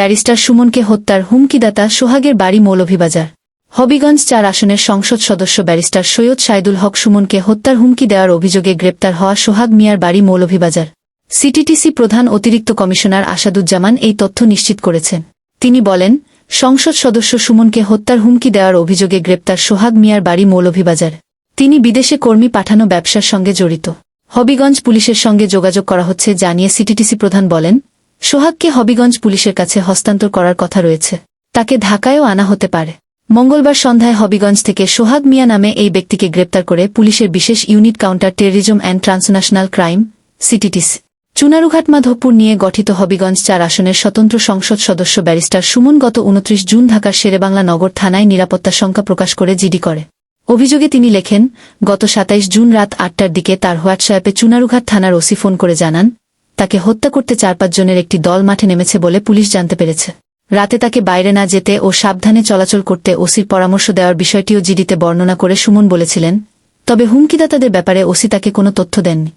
Barrister সুমনকে হত্যার হুমকিদাতা সোহাগের বাড়ি মৌলভীবাজার। হবিগঞ্জ চার আসনের সংসদ সদস্য ব্যারিস্টার সৈয়দ সাইদুল হক সুমনকে হত্যার হুমকি দেওয়ার অভিযোগে গ্রেপ্তার হওয়া সোহাগ মিয়ার বাড়ি মৌলভীবাজার। সিটিটিসি প্রধান অতিরিক্ত কমিশনার আসাদুজ্জামান এই তথ্য নিশ্চিত করেছেন। তিনি বলেন, সংসদ সদস্য সুমনকে হত্যার হুমকি দেওয়ার অভিযোগে গ্রেপ্তার সোহাগ মিয়ার বাড়ি মৌলভীবাজার। তিনি বিদেশে কর্মী পাঠানো ব্যবসার সঙ্গে জড়িত। হবিগঞ্জ পুলিশের সঙ্গে যোগাযোগ করা হচ্ছে, জানিয়ে সিটিটিসি প্রধান বলেন সোহাগকে হবিগঞ্জ পুলিশের কাছে হস্তান্তর করার কথা রয়েছে। তাকে ঢাকায়ও আনা হতে পারে। মঙ্গলবার সন্ধ্যায় হবিগঞ্জ থেকে সোহাগ মিয়া নামে এই ব্যক্তিকে গ্রেপ্তার করে পুলিশের বিশেষ unit counter terrorism and transnational crime, CTTC. Chunarughat Madhabpur নিয়ে গঠিত হবিগঞ্জ চার আসনের স্বতন্ত্র সংসদ সদস্য ব্যারিস্টার সুমন গত উনত্রিশ জুন ঢাকার শেরেবাংলা নগর থানায় নিরাপত্তা শঙ্কা প্রকাশ করে জিডি করে। অভিযোগে তিনি লেখেন, গত সাতাইশ জুন রাত আটটার দিকে তার হোয়াটসঅ্যাপে চুনারুঘাট থানার ওসি ফোন করে জানান তাকে হত্যা করতে চার পাঁচজনের একটি দল মাঠে নেমেছে বলে পুলিশ জানতে পেরেছে। রাতে তাকে বাইরে না যেতে ও সাবধানে চলাচল করতে ওসির পরামর্শ দেওয়ার বিষয়টিও জিডিতে বর্ণনা করে সুমন বলেছিলেন, তবে হুমকিদাতাদের ব্যাপারে ওসি তাকে কোনো তথ্য দেননি।